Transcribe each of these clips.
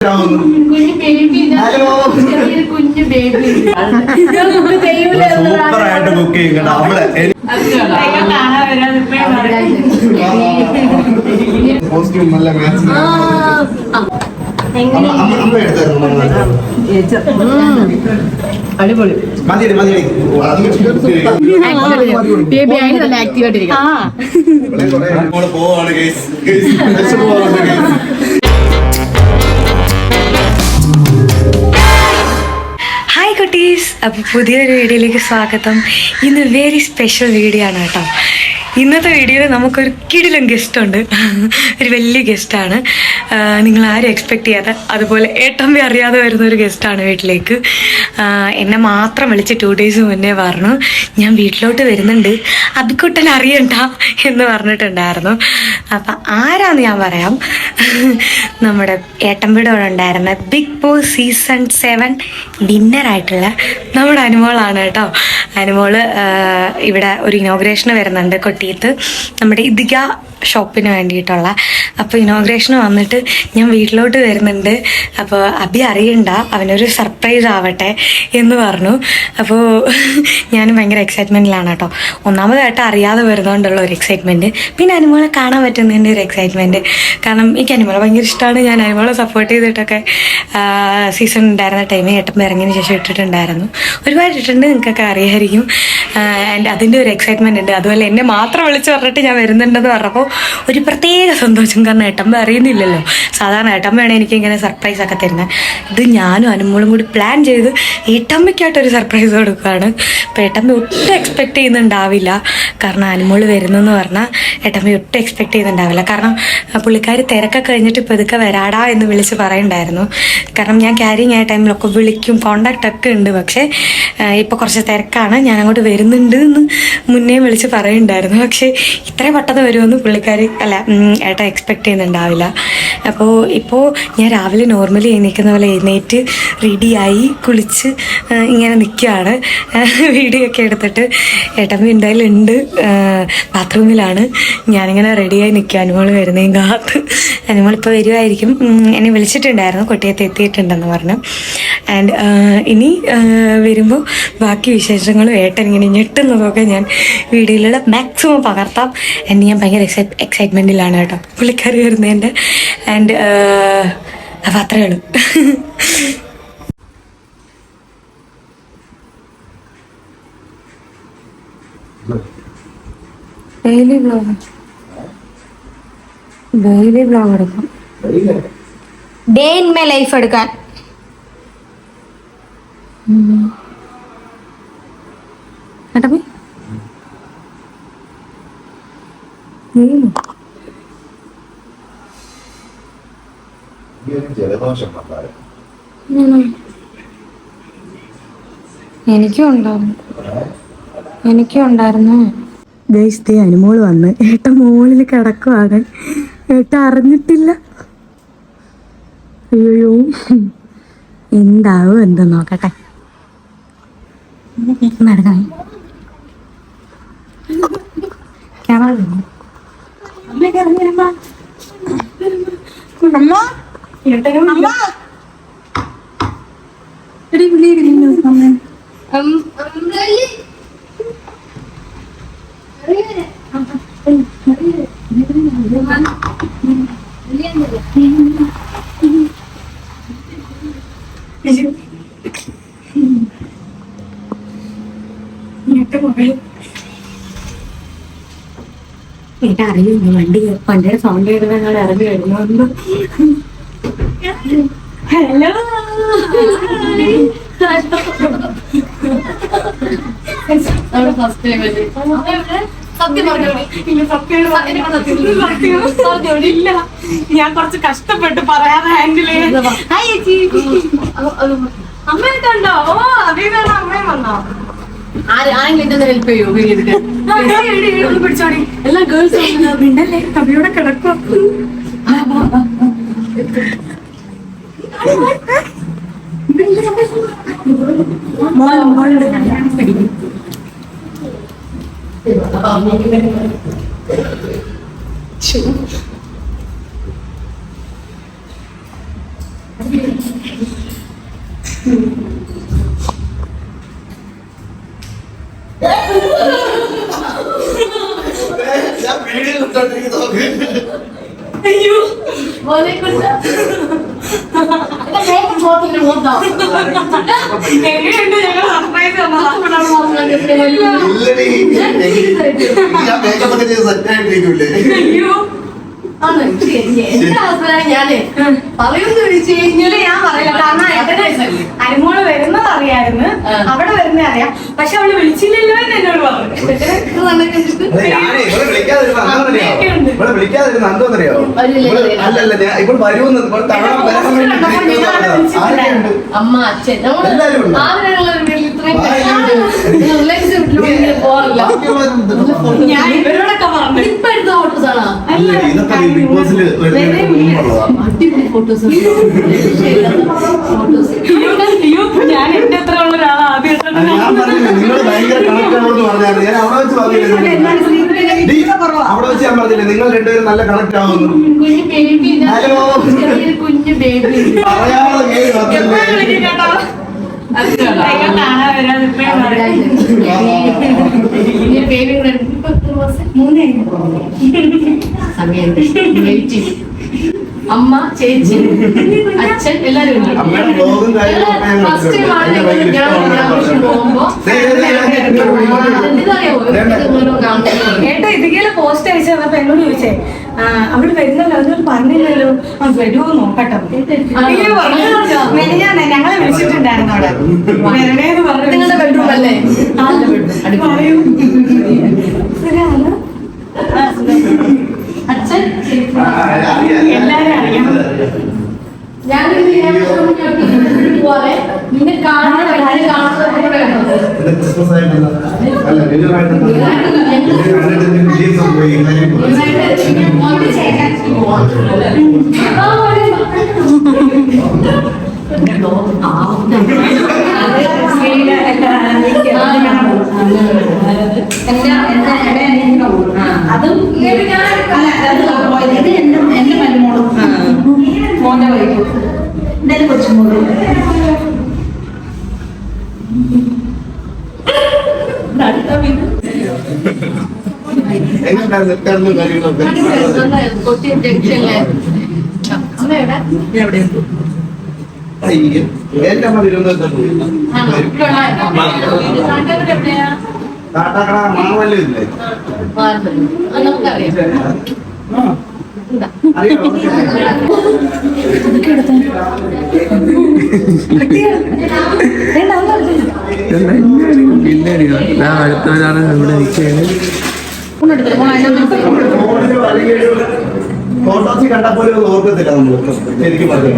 കുഞ്ഞു baby hello. ചെറിയൊരു കുഞ്ഞു ബേബി സൂപ്പർ ആയിട്ട് കുക്ക് ചെയ്യും കേട്ടോ അവളെ കോസ്റ്റ്യൂം നല്ല മാച്ച് അടിപൊളി മതി ഗൈസ് അപ്പോൾ പുതിയൊരു വീഡിയോയിലേക്ക് സ്വാഗതം. ഇന്ന് വെരി സ്പെഷ്യൽ വീഡിയോ ആണ് കേട്ടോ. ഇന്നത്തെ വീഡിയോയിൽ നമുക്കൊരു കിടിലം ഗസ്റ്റ് ഉണ്ട് ഒരു വലിയ ഗസ്റ്റാണ്. നിങ്ങൾ ആരും എക്സ്പെക്ട് ചെയ്യാതെ അതുപോലെ ഏട്ടമ്പി അറിയാതെ വരുന്ന ഒരു ഗസ്റ്റാണ് വീട്ടിലേക്ക്. എന്നെ മാത്രം വിളിച്ച് ടു ഡേയ്സ് മുന്നേ പറഞ്ഞു ഞാൻ വീട്ടിലോട്ട് വരുന്നുണ്ട്. അബിക്കുട്ടൻ അറിയണ്ട എന്ന് പറഞ്ഞിട്ടുണ്ടായിരുന്നു. അപ്പം ആരാന്ന് ഞാൻ പറയാം. നമ്മുടെ ഏട്ടമ്പിയുടെ കൂടെ ഉണ്ടായിരുന്ന ബിഗ് ബോസ് സീസൺ സെവൻ വിന്നറായിട്ടുള്ള നമ്മുടെ അനുമോളാണ് കേട്ടോ. അനുമോൾ ഇവിടെ ഒരു ഇനോഗ്രേഷന് വരുന്നുണ്ട്. കൊട്ടിയത്ത് നമ്മുടെ ഇതിക ഷോപ്പിന് വേണ്ടിയിട്ടുള്ള. അപ്പോൾ ഇനോഗ്രേഷൻ വന്നിട്ട് ഞാൻ വീട്ടിലോട്ട് വരുന്നുണ്ട്. അപ്പോൾ അബി അറിയണ്ട അവനൊരു സർപ്രൈസ് ആവട്ടെ എന്ന് പറഞ്ഞു. അപ്പോൾ ഞാൻ ഭയങ്കര എക്സൈറ്റ്മെന്റിലാണ് കേട്ടോ ഒന്നാമതായിട്ട് അറിയാതെ വരുന്നതുകൊണ്ടുള്ള ഒരു എക്സൈറ്റ്മെന്റ് പിന്നെ അനുമോളെ കാണാൻ പറ്റുന്നതിന്റെ ഒരു എക്സൈറ്റ്മെന്റ് കാരണം എനിക്ക് അനുമോളെ ഭയങ്കര ഇഷ്ടമാണ് ഞാൻ അനുമോളെ സപ്പോർട്ട് ചെയ്തിട്ടൊക്കെ സീസൺ ഉണ്ടായിരുന്ന ടൈമിൽ ഏട്ടം ഇറങ്ങിയതിന് ശേഷം ഇട്ടിട്ടുണ്ടായിരുന്നു. ഒരുപാട് ഇട്ടിട്ടുണ്ട് നിങ്ങൾക്കൊക്കെ അറിയാമായിരിക്കും ആൻഡ് അതിന്റെ ഒരു എക്സൈറ്റ്മെന്റ് ഉണ്ട്. അതുപോലെ എന്നെ മാത്രം വിളിച്ച് പറഞ്ഞിട്ട് ഞാൻ വരുന്നുണ്ടെന്ന് പറഞ്ഞപ്പോൾ ഒരു പ്രത്യേക സന്തോഷം. കാരണം ഏട്ടമ്മ അറിയുന്നില്ലല്ലോ. സാധാരണ ഏട്ടമ്മയാണ് എനിക്ക് ഇങ്ങനെ സർപ്രൈസ് ഒക്കെ തരുന്നത് ഇത് ഞാനും അനുമോളും കൂടി പ്ലാൻ ചെയ്ത് ഏട്ടമ്മയ്ക്കായിട്ടൊരു സർപ്രൈസ് കൊടുക്കുകയാണ് അപ്പോൾ ഏട്ടമ്മ ഒട്ടും എക്സ്പെക്ട് ചെയ്യുന്നുണ്ടാവില്ല. കാരണം അനുമോൾ വരുന്നെന്ന് പറഞ്ഞാൽ ഏട്ടമ്മ ഒട്ടും എക്സ്പെക്ട് ചെയ്യുന്നുണ്ടാവില്ല. കാരണം പുള്ളിക്കാർ തിരക്കൊക്കെ കഴിഞ്ഞിട്ട് ഇപ്പോൾ ഇതൊക്കെ വരാടാ എന്ന് വിളിച്ച് പറയുണ്ടായിരുന്നു. കാരണം ഞാൻ ക്യാരിങ് ആയ ടൈമിലൊക്കെ വിളിക്കും കോണ്ടാക്ട് ഒക്കെ ഉണ്ട്. പക്ഷേ ഇപ്പോൾ കുറച്ച് തിരക്കാണ്. ഞാൻ അങ്ങോട്ട് വരുന്നുണ്ട് എന്ന് മുന്നേ വിളിച്ച് പറയുന്നുണ്ടായിരുന്നു പക്ഷേ ഇത്രയും പെട്ടെന്ന് വരുമെന്ന് പുള്ളിക്കാരി അല്ല ഏട്ടൻ എക്സ്പെക്ട് ചെയ്യുന്നുണ്ടാവില്ല. അപ്പോൾ ഇപ്പോൾ ഞാൻ രാവിലെ നോർമലി എഴുന്നേക്കുന്ന പോലെ എഴുന്നേറ്റ് റെഡിയായി കുളിച്ച് ഇങ്ങനെ നിൽക്കുകയാണ് വീഡിയോ ഒക്കെ എടുത്തിട്ട് ഏട്ടമ്മ എന്തായാലും ഉണ്ട്. ബാത്റൂമിലാണ് ഞാനിങ്ങനെ റെഡിയായി നിൽക്കുക. അനുമോൾ വരുന്നേം കാത്ത്. അനുമോളിപ്പോൾ വരുമായിരിക്കും എന്നെ വിളിച്ചിട്ടുണ്ടായിരുന്നു. കൊട്ടിയത്ത് എത്തിയിട്ടുണ്ടെന്ന് പറഞ്ഞു. ആൻഡ് ഇനി വരുമ്പോൾ ബാക്കി വിശേഷങ്ങളും ഏട്ടൻ ഇങ്ങനെ ഞെട്ടുന്നതൊക്കെ ഞാൻ വീഡിയോയിലൂടെ മാക്സിമം പകർത്താം. ആൻഡ് ഞാൻ ഭയങ്കര എക്സൈറ്റ് എക്സൈറ്റ്മെന്റിലാണ് കേട്ടോ. പുള്ളിക്കാരി വരുന്നതിന്റെ ആൻഡ് അപ്പം അത്രയേ ഉള്ളൂ ഡെയിലി ബ്ലോഗ് ഡെയിലി ബ്ലോഗ് എടുക്കാം. ഡേ ഇൻ മൈ ലൈഫ് എടുക്കാൻ കേട്ടോ പോയി ജലദോഷം എനിക്കും എനിക്കും ഉണ്ടായിരുന്നു. ഗൈസ് അനുമോൾ വന്ന്. ഏട്ട മോളിൽ കിടക്കുവാണ് ഏട്ട അറിഞ്ഞിട്ടില്ല. അയ്യോ എന്താവും എന്താ നോക്കട്ടെ. നടക്കണേ ക്യാമറ വരുന്നു. അമ്മ അമ്മ അമ്മ അറിയില്ല വണ്ടി വണ്ടിയുടെ സൗണ്ട് കേട്ടത് ഞങ്ങൾ ഇറങ്ങി വരുന്നുണ്ട് ഹലോ ഇല്ല ഞാൻ കുറച്ച് കഷ്ടപ്പെട്ട് പറയാതെ ഹാൻഡിൽ കണ്ടോ ഓ അഭിമാണ് അമ്മയും വന്നോ ആരെങ്കിലും എന്നെ ഹെൽപ്പ് ചെയ്യോ ചെയ്തിട്ട് പിടിച്ചോടി എല്ലാ ഗേൾസും മിണ്ടല്ലേ കവിയോടെ കിടക്കും ഞാൻ ഞാൻ മേക്കപ്പ് ഒക്കെ ചെയ്ത് സെറ്റ് ആയിട്ടിരിക്കൂലേ അയ്യോ. ആണ്? എന്റെ ഹസ്ബൻഡ് ഞാനേ പറയുന്നു ചോദിച്ചു കഴിഞ്ഞാൽ ഞാൻ പറയില്ല. കാരണം ഏട്ടന് അരിമോൾ വരുന്നത് അറിയായിരുന്നു. അവിടെ വരുന്ന അറിയാം. പക്ഷെ അവൾ വിളിച്ചില്ലല്ലോ എന്ന് എന്നോട് പറഞ്ഞു? അമ്മ അച്ഛൻ. എല്ലാവരും ഉണ്ട്. ആദ്യമുള്ള വീട്ടിൽ ഞാൻ ഇവരോടൊക്കെ പറഞ്ഞു ഇപ്പൊ എടുത്ത അടിപൊളി ഫോട്ടോസ് ഫോട്ടോസ് ഞാൻ എന്റെ അത്ര ഉള്ള ഒരാളാ അവിടെ വെച്ച് ഞാൻ പറഞ്ഞില്ലേ നിങ്ങൾ രണ്ടുപേരും നല്ല കണക്ട് ആവുന്നു കുഞ്ഞു ബേബി ഹലോ. ചെറിയൊരു സമയമുണ്ട്. വെയിറ്റിംഗ് അമ്മ ചേച്ചി അച്ഛൻ എല്ലാരും ഫസ്റ്റ് പോകുമ്പോ ഏട്ടാ പോസ്റ്റ് അയച്ചു തന്നപ്പോ എന്നോട് ചോദിച്ചേ അവിടെ വരുന്നല്ലോ അതിനോട് പറഞ്ഞില്ലല്ലോ. ആ വരുമോ നോക്കട്ടെ. മെനിഞ്ഞാന്ന് ഞങ്ങളെ വിളിച്ചിട്ടുണ്ടായിരുന്നു അവിടെ. വരണേന്ന് പറഞ്ഞു നിങ്ങളുടെ ബെഡ്റൂം അല്ലേ? പറയൂ. അച്ഛൻ ആ, അറിയാം. എല്ലാരും അറിയാം. ഞാൻ പോലെ നിന്നെ കാണുന്ന കാര്യം കാണുന്നത് ഇത് ക്രിസ്മസ് ആയിട്ടല്ല. അല്ല, ന്യൂ ഇയർ ആയിട്ടല്ല. ന്യൂ ഇയർ കണ്ടിട്ട് നിന്റെ ജീവൻ പോയി. കാര്യം പോയി. അതും മോന്റെ വൈകി എന്തായാലും കുറച്ചും കൂടി. എന്റെ അമ്മ തിരുവനന്തപുരത്ത് കാട്ടാക്കട മാവല്ലം ഇല്ലേ? നമുക്കറിയാം അറിയാമോ? പിന്നെ ഞാൻ അടുത്തവരാണ് ഇവിടെ നിൽക്കുകയാണ് കണ്ടപ്പോലും ഒന്നും ഓർക്കത്തില്ല നമ്മൾ ശരിക്കും പറഞ്ഞു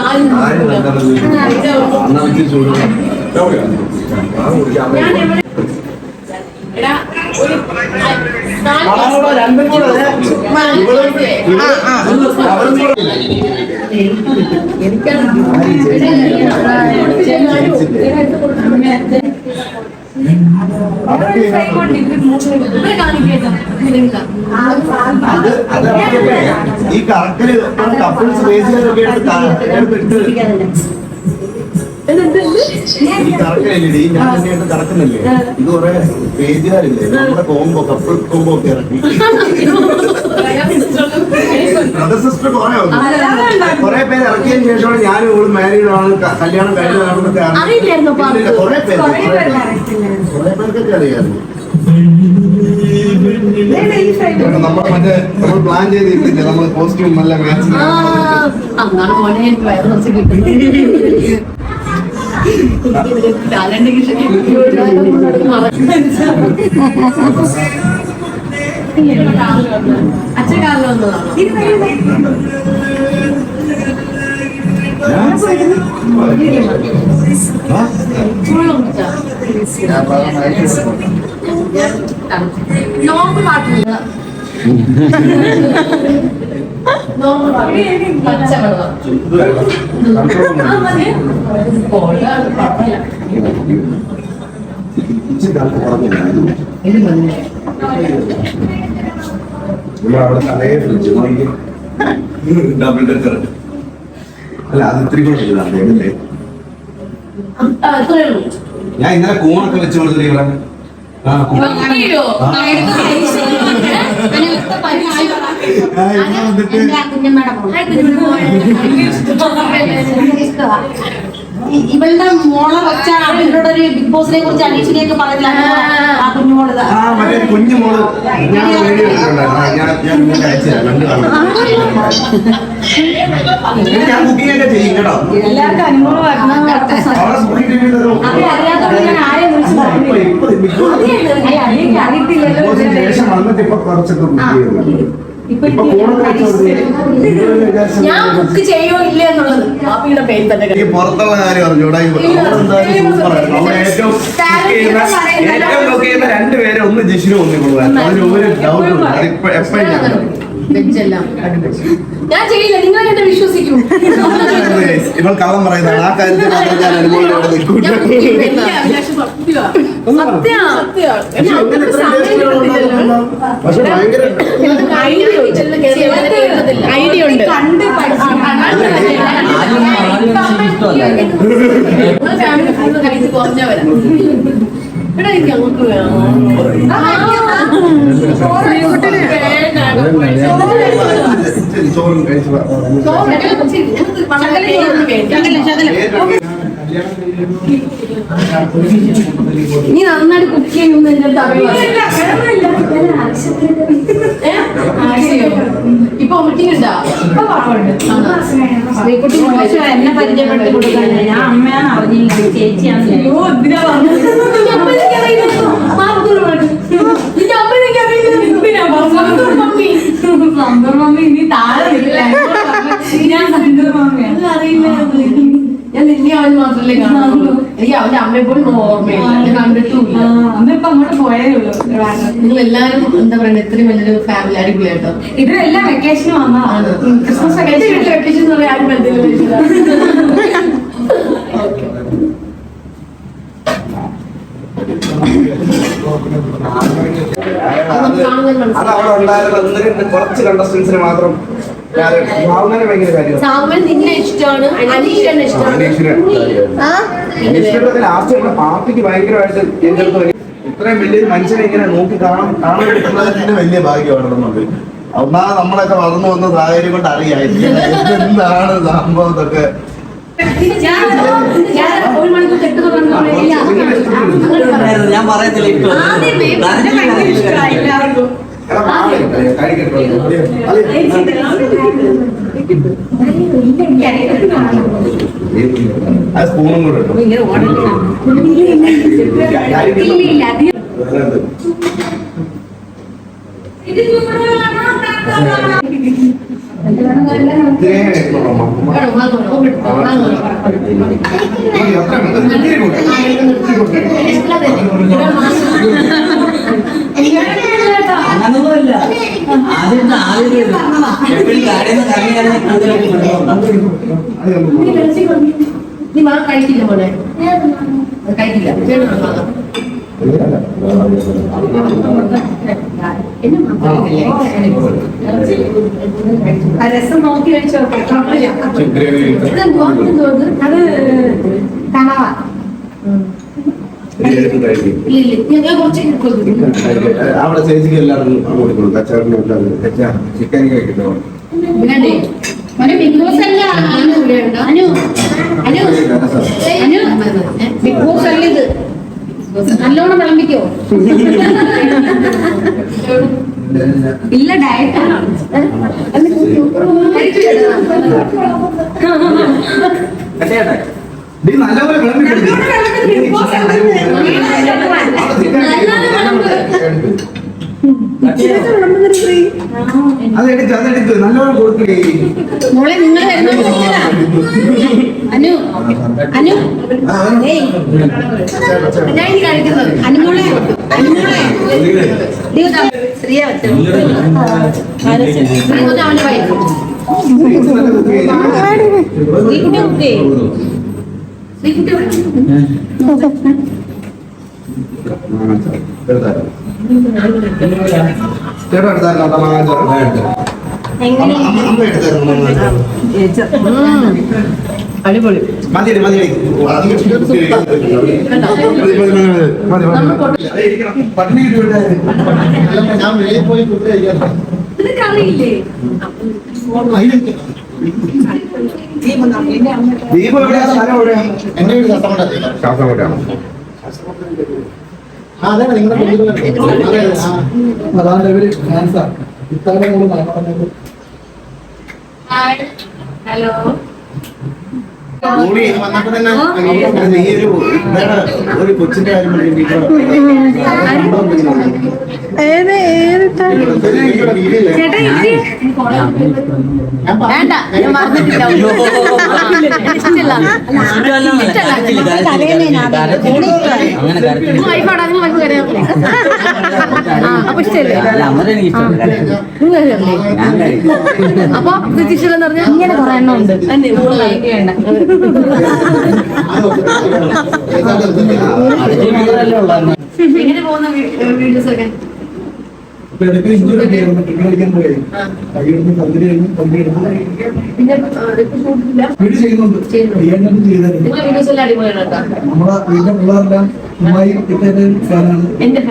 ആരും നല്ലത് എന്നാ വെച്ച് ചൂട് കാണാനുള്ള രണ്ടും കൂടെ ഇവളും ഇവളും അവരും കൂടെ അത് അത് അവരുടെ ഈ കറക്കല് കപ്പിൾസ് ബേസിലൊക്കെ എടുത്ത് ഈ കറക്കലില്ലേ ഞാൻ തന്നെയായിട്ട് കറക്കുന്നില്ലേ ഇത് കുറെ പേജുകാരില്ലേ നമ്മുടെ കോമ്പോ കപ്പിൾ കോമ്പോ ഒക്കെ ഇറക്കി. ബ്രദർ സിസ്റ്റർ കുറെ കുറെ പേര് ഇറക്കിയതിന് ശേഷമാണ് ഞാൻ ഇവൾ മാരീഡ് ആണ്. കല്യാണം കഴിഞ്ഞതാണെന്നൊക്കെ അറിഞ്ഞത്. അറിയില്ലായിരുന്നോ അപ്പൊ ഇല്ലില്ല, കുറെ പേര് കുറെ പേർക്ക് പേര്. അറിയത്തില്ല. കുറെ പേർക്കൊക്കെ അറിയാമായിരുന്നു നമ്മൾ മറ്റേ നമ്മൾ പ്ലാൻ ചെയ്തിട്ടില്ല? നമ്മൾ കോസ്റ്റ്യൂം എല്ലാം മാച്ച് അന്നാണ് അച്ഛൻ കാലിൽ വന്നതാണോ നോമ്പ് പാട്ടില്ല പച്ചവെള്ളം തലയെ ഫ്രിഡ്ജ് ഡബിൾ ഡെക്കർ അല്ല അത് ഇത്തിരി കൂടെ അല്ലേ. ഞാൻ ഇന്നലെ കൂണൊക്കെ വെച്ച് കൊടുത്തിട്ട് ഇവിടെ? ആ കൂൺ. ആ, ഇവിടെ വന്നിട്ട് ഇവളുടെ മോളെ വെച്ച ഇവരുടെ ഒരു ബിഗ് ബോസിനെ കുറിച്ച് അന്വേഷിക്കുകയൊക്കെ പറഞ്ഞില്ല ആ കുഞ്ഞുമോൾ. ആ മറ്റേ ഞാൻ വീഡിയോ ഞാൻ ഞാൻ നിങ്ങൾക്ക് അയച്ചു തരാം. കണ്ടു കാണാം. ഞാൻ കുക്കിംഗ് ഒക്കെ ചെയ്യും കേട്ടോ. എല്ലാവർക്കും അനുഭവം വരണം അവിടെ സ്കൂളിൽ ടിവിയിലൊരു- അത് അറിയാത്തവർ ഞാൻ ആരെയും വിളിച്ചു അറിയത്തില്ലല്ലോ. ശേഷം വന്നിട്ട് ഇപ്പൊ കുറച്ചൊക്കെ കുക്ക് ചെയ്യുന്നുണ്ട് ഞാൻ ബുക്ക് ചെയ്യോ ഇല്ല എന്നുള്ളത്. പാപ്പിയുടെ പേര് തന്നെ ഈ പുറത്തുള്ള കാര്യം അറിഞ്ഞൂടാ ഏറ്റവും ഏറ്റവും ചെയ്യുന്ന രണ്ടുപേരെ ഒന്ന് ജിഷിനും ഒന്നിക്കൊള്ളു അതിന് ഒരു ഡൗട്ട് എപ്പോഴും വെജെല്ലാം ഞാൻ ചെയ്യില്ല നിങ്ങൾ എന്നെ വിശ്വസിക്കൂ ഇവൾ കള്ളം പറയുന്നതാണ് ആ കാര്യത്തിൽ മാത്രം ഞാൻ ഭയങ്കര ഐഡിയ ഉണ്ട് കണ്ട് കഴിച്ച് കുറഞ്ഞവരാ ഇവിടെ നീ നന്നായിട്ട് കുക്ക് ചെയ്യുന്നു ഇപ്പൊ മീറ്റിംഗ് ഉണ്ടാ? ശ്രീകുട്ടി മോശം എന്നെ പരിചയപ്പെടുത്തി കൊടുക്കാൻ ഞാൻ അമ്മയാണ് അറിഞ്ഞില്ല. ചേച്ചിയാണ് മാത്രല്ലേ കാണുള്ളൂ എനിക്ക് അവന്റെ അമ്മയെ പോലും ഓർമ്മയില്ല. ഞാൻ കണ്ടിട്ടുമില്ല. അമ്മ ഇപ്പൊ അങ്ങോട്ട് പോയേ ഉള്ളൂ. നിങ്ങൾ എല്ലാരും എന്താ പറയുക ഇത്രയും വലിയൊരു ഫാമിലി അടിപൊളിയായിട്ടോ? ഇതെല്ലാം വെക്കേഷന് വന്നതാണ് ക്രിസ്മസ് വെക്കേഷൻ വീട്ടിൽ വെക്കേഷൻ എന്ന് പറയാൻ ആരും അത് അവിടെ ഉണ്ടായിരുന്ന ഒന്ന് രണ്ട് കുറച്ച് കണ്ടസ്റ്റൻസിന് മാത്രം സാമൻ നിന്നെ ഇഷ്ടമാണ് അനീഷനെ ഇഷ്ടമാണ്. അനീഷിനെ അനീഷിന്റെ ലാസ്റ്റ് നമ്മുടെ പാർട്ടിക്ക് ഭയങ്കരമായിട്ട് എന്റെ അടുത്ത് ഇത്രയും വലിയൊരു മനുഷ്യനെ ഇങ്ങനെ നോക്കി കാണാൻ കാണാൻ കിട്ടുന്നത് തന്നെ വലിയ ഭാഗ്യമാണെന്നുണ്ട്. ഒന്നാമത് നമ്മളൊക്കെ വളർന്നു വന്ന സാഹചര്യം കൊണ്ട് അറിയാം. എന്താണ് സംഭവം ഇതൊക്കെ ഞാൻ പറയത്തില്ല അത് സ്പൂണും കൂടെ ഇട്ടോ. ഇത്രയും ആദ്യത്തെ ആദ്യം എപ്പോഴും കാര്യം കറിയാതെ അത് നമുക്ക് നീ മാ കഴിക്കില്ല മോനെ കഴിക്കില്ല. രസം നോക്കി കഴിച്ചു? അത് കണവ. അവിടെ ചേച്ചിക്ക് എല്ലാവർക്കും അങ്ങോട്ട് കൊടുക്കും. കച്ചവടം ചിക്കൻ കഴിക്കുന്നു പിന്നെ മോനെ ബിഗ് ബോസ് അല്ല. അനു അനു അനു അനു ബിഗ് ബോസ് അല്ല ഇത്. നല്ലോണം വിളമ്പിക്കോ. ഇല്ല ഡയറ്റാണ് നീ നല്ലപോലെ വിളമ്പി കൊടുക്കും. അതെടുക്ക് അതെടുക്ക് നല്ലപോലെ കൊടുക്കേ. മോളെ നിങ്ങൾ അനു അനു. ഞാൻ കഴിക്കുന്നത് അനുമോളെ. അനുമോളെ. ശ്രീയ ശ്രീകുട്ടി അവന്റെ വൈഫ് അടിപൊളി. മതി മതി പട്ടിണി ഞാൻ വെളിയിൽ പോയി ഫുഡ് കഴിക്കാം. ദീപം എവിടെയാ സ്ഥലം എവിടെയാ എന്റെ വീട് കാസർഗോഡാണ് കാസർഗോഡാണ് അതെ നിങ്ങളുടെ അതാണ് ഇവർ ഫാൻസാ ഇത്തവണ കൂടെ ഹലോ കൂടി വന്നപ്പോ തന്നെ നീ ഒരു വേറെ ഒരു കൊച്ചിന്റെ കാര്യം ഏത് ഏത് വേണ്ട ഞാൻ മറന്നിട്ടില്ല ഇഷ്ടമില്ല വൈഫാണ് അതിന് വൈഫ് കരയാൻ അപ്പൊ ഇഷ്ടമല്ലേ നിങ്ങൾ അപ്പൊ ഇഷ്ടം എന്ന് പറഞ്ഞാൽ ഇങ്ങനെ കുറെ എണ്ണം ഉണ്ട്. എങ്ങനെ പോകുന്ന വീഡിയോസ് ഒക്കെ ഇടയ്ക്ക് ഇഞ്ചുറി ഉണ്ടായിരുന്നു ട്രിപ്പ് കളിക്കാൻ പോയി കൈയെടുത്ത് സർജറി കഴിഞ്ഞ് പങ്കെടുത്ത് പിന്നെ വീട് ചെയ്യുന്നുണ്ട് ചെയ്യുന്നുണ്ട്. ചെയ്യാനും ചെയ്തായിരുന്നു നമ്മുടെ വീടിന്റെ പിള്ളേരെല്ലാം നന്നായി ഇട്ടേന്റെ ഫാനാണ് എന്റെ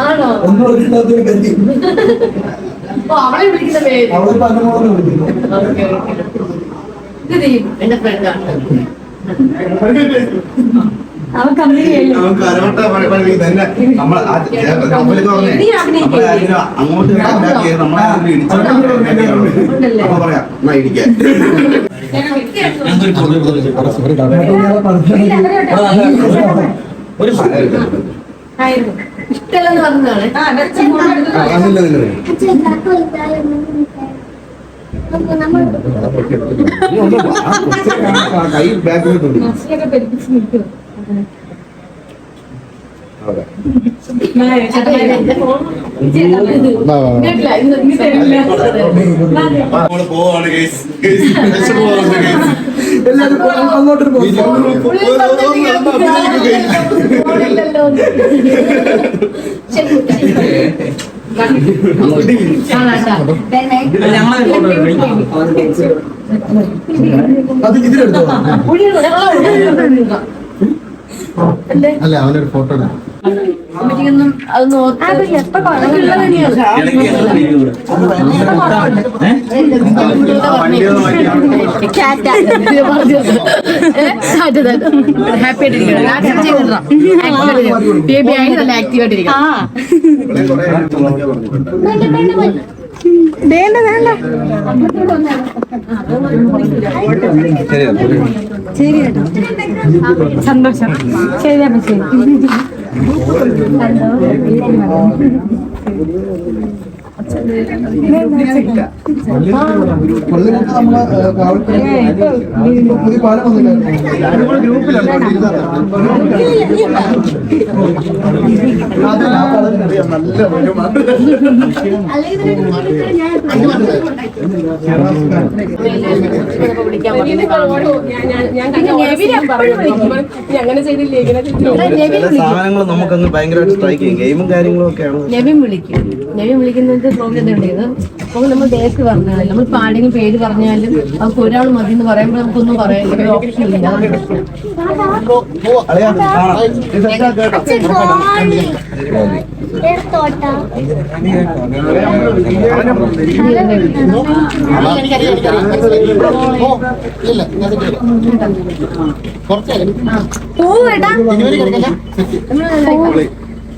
ആണോ? ഒന്നും കത്തി അവളെ വിളിക്കുന്ന പേര്. അവളിപ്പോ അനുമോളാണ് വിളിക്കുന്നു ഇത് എന്റെ ഫ്രണ്ടാണ് അവൻ കമ്പനി അങ്ങോട്ട് ഒരു ഇഷ്ടമല്ലെന്ന് പറഞ്ഞതാണ്. കൈ ബാക്കിലോട്ട് പോവാണ് guys. അങ്ങോട്ട് എടുക്കും അത് ഇതിലെടുത്തോ അല്ല അവനൊരു ഫോട്ടോ എടുക്കും അമ്മയ്ക്കൊന്നും അതൊന്നും. ഹാപ്പി ആയിട്ടിരിക്കണം ബേബി ആയി നല്ല ആക്റ്റീവ് ആയിട്ടിരിക്കണം ആയിട്ട്. വേണ്ട വേണ്ട ശരി കേട്ടോ സന്തോഷം ശരി. അപ്പൊ ശരി നമ്മളെ പുതിയ പാലം വന്നില്ലായിരുന്നു സാധനങ്ങൾ നമുക്കങ്ങ് ഭയങ്കരമായിട്ട് സ്ട്രൈക്ക് ചെയ്യും. ഗെയിമും കാര്യങ്ങളും ഒക്കെയാണ്. നവീൻ വിളിക്കും. നവീൻ വിളിക്കുന്നത് പ്രോഗ്രാം ഉണ്ട് അപ്പോൾ നമ്മൾ ഡേറ്റ് പറഞ്ഞാലും നമ്മൾ പാടിന് പേര് പറഞ്ഞാലും നമുക്ക് ഒരാൾ മതി എന്ന് പറയുമ്പോൾ നമുക്കൊന്നും പറയാൻ ഒരു ഓപ്ഷൻ ഇല്ല. ഇത് എന്താ കേട്ടോ?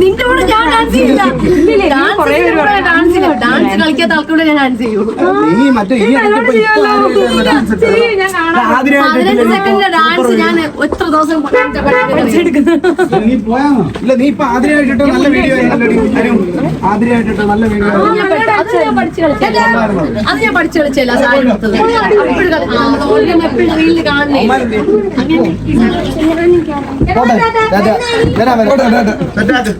നിന്റെ കൂടെ ഞാൻ ഡാൻസ് ചെയ്യില്ല ഡാൻസ് ഡാൻസ് കളിക്കാത്ത ആൾക്കൂടെ ഞാൻ ഡാൻസ് ചെയ്യുള്ളൂ നീ മറ്റേ ഈ പതിനഞ്ച് സെക്കൻഡിന്റെ ഡാൻസ് ഞാൻ എത്ര ദിവസം പഠിച്ചെടുക്കുന്നു നീ പോയാ ഇല്ല നീ ഇപ്പൊ ആതിരയായിട്ടോ നല്ല വീഡിയോ ആദ്യമായിട്ടിട്ടോ നല്ല വീഡിയോ അത് ഞാൻ പഠിച്ചു കളിച്ചല്ല സാധനം എപ്പോഴും റീലിൽ കാണുന്നേ അങ്ങനെ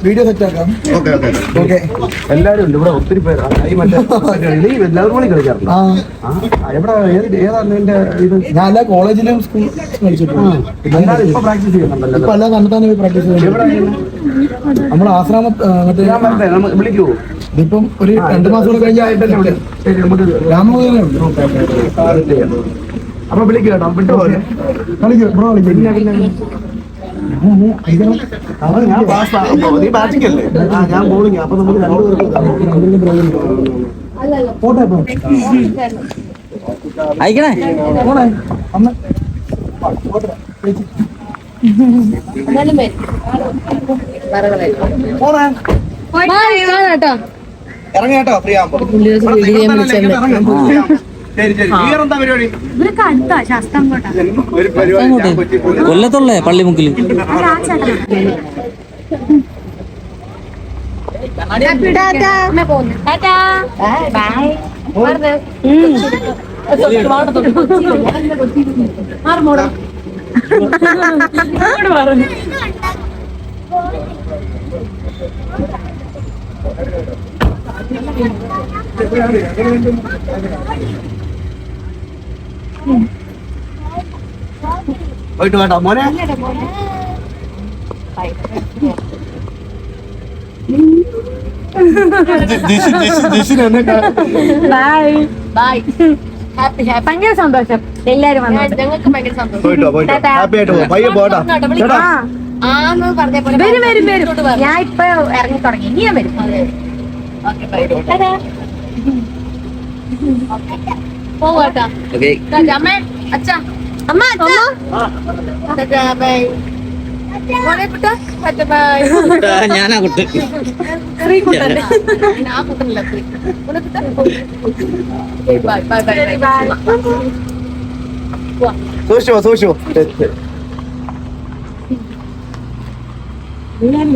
വീഡിയോ സെറ്റ് ആക്കാം. Okay okay. ഓക്കെ. എല്ലാരും ഉണ്ട്. ഇവിടെ ഒത്തിരി പേരാണ് എല്ലാവരും കൂടി കളിക്കാറുണ്ട്. ആ. എവിടെ ഏത് ഏതാണ് നിന്റെ ഇത്? ഞാൻ എല്ലാ കോളേജിലും സ്കൂൾ കളിച്ചിട്ടുണ്ട്. ഇപ്പൊ പ്രാക്ടീസ് ചെയ്യുന്നുണ്ടല്ലോ. ഇപ്പൊ എല്ലാം കണ്ടെത്താൻ പോയി പ്രാക്ടീസ് ചെയ്യുന്നുണ്ട് നമ്മൾ ആശ്രാമ ഞാൻ പറഞ്ഞേ നമുക്ക് വിളിക്കൂ. ഇതിപ്പം ഒരു രണ്ട് മാസം കൂടെ കഴിഞ്ഞാൽ അപ്പൊ വിളിക്കുക കേട്ടോ. വിട്ടു കളിക്കും ബ്രോ കളിക്കും. ഞാൻ പാസ് നീ ബാറ്റിംഗ് അല്ലേ ആ. ഞാൻ ബോളിംഗ് അപ്പൊ നമുക്ക് രണ്ടുപേർക്കും പോട്ടെ അയക്കണേ പോണേ അമ്മ ഇറങ്ങി കേട്ടോ ഫ്രീ ആകുമ്പോ ശരി ശരി. നീ എന്താ പരിപാടി? ഇവരൊക്കെ അടുത്താ ശാസ്ത്രം കോട്ട. ഒരു പരിപാടി ഞാൻ പറ്റി പോയി. കൊല്ലത്തുള്ളേ പള്ളിമുക്കിൽ പോയിട്ട് വേണ്ട മോനെ. ബൈ ഹാപ്പി ഹാപ്പി ഭയങ്കര സന്തോഷം. എല്ലാരും വന്നു ഞങ്ങൾക്ക് ഭയങ്കര സന്തോഷം. വരും വരും വരും. ഞാൻ ഇപ്പൊ ഇറങ്ങി തുടങ്ങി. ഇനി ഞാൻ വരും. ഓക്കെ ബൈ പോവാട്ടാ അമ്മേ അച്ഛാ അമ്മ അച്ഛാ ബൈ ഞാനാ കുട്ട് സൂക്ഷിച്ചോ സൂക്ഷിച്ചോ എല്ലാരും